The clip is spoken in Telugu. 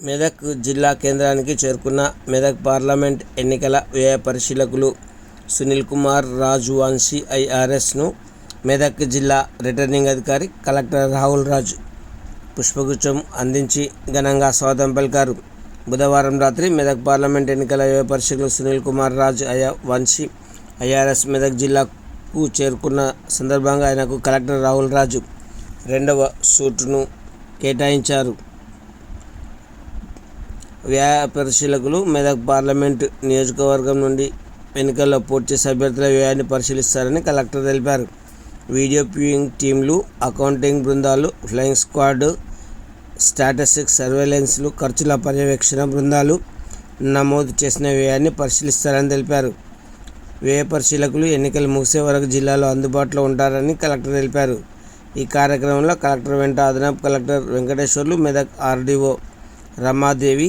మెదక్ జిల్లా కేంద్రానికి చేరుకున్న మెదక్ పార్లమెంట్ ఎన్నికల వ్యయ పరిశీలకులు సునీల్ కుమార్ రాజు వంశీ ఐఆర్ఎస్ను మెదక్ జిల్లా రిటర్నింగ్ అధికారి కలెక్టర్ రాహుల్ రాజు పుష్పగుచ్చం అందించి ఘనంగా స్వాగతం పలికారు. బుధవారం రాత్రి మెదక్ పార్లమెంట్ ఎన్నికల వ్యయ పరిశీలకులు సునీల్ కుమార్ రాజు అయా వంశీ ఐఆర్ఎస్ మెదక్ జిల్లాకు చేరుకున్న సందర్భంగా ఆయనకు కలెక్టర్ రాహుల్ రాజు రెండవ సూటును కేటాయించారు. వ్యయ పరిశీలకులు మెదక్ పార్లమెంట్ నియోజకవర్గం నుండి ఎన్నికల్లో పోటీ చేసే అభ్యర్థుల వ్యయాన్ని పరిశీలిస్తారని కలెక్టర్ తెలిపారు. వీడియో వ్యూయింగ్ టీంలు అకౌంటింగ్ బృందాలు ఫ్లయింగ్ స్క్వాడ్ స్టాటిస్టిక్స్ సర్వేలెన్స్లు ఖర్చుల పర్యవేక్షణ బృందాలు నమోదు చేసిన వ్యయాన్ని పరిశీలిస్తారని తెలిపారు. వ్యయ పరిశీలకులు ఎన్నికలు ముగిసే వరకు జిల్లాలో అందుబాటులో ఉంటారని కలెక్టర్ తెలిపారు. ఈ కార్యక్రమంలో కలెక్టర్ వెంట అదనపు కలెక్టర్ వెంకటేశ్వర్లు మెదక్ ఆర్డీఓ రమాదేవి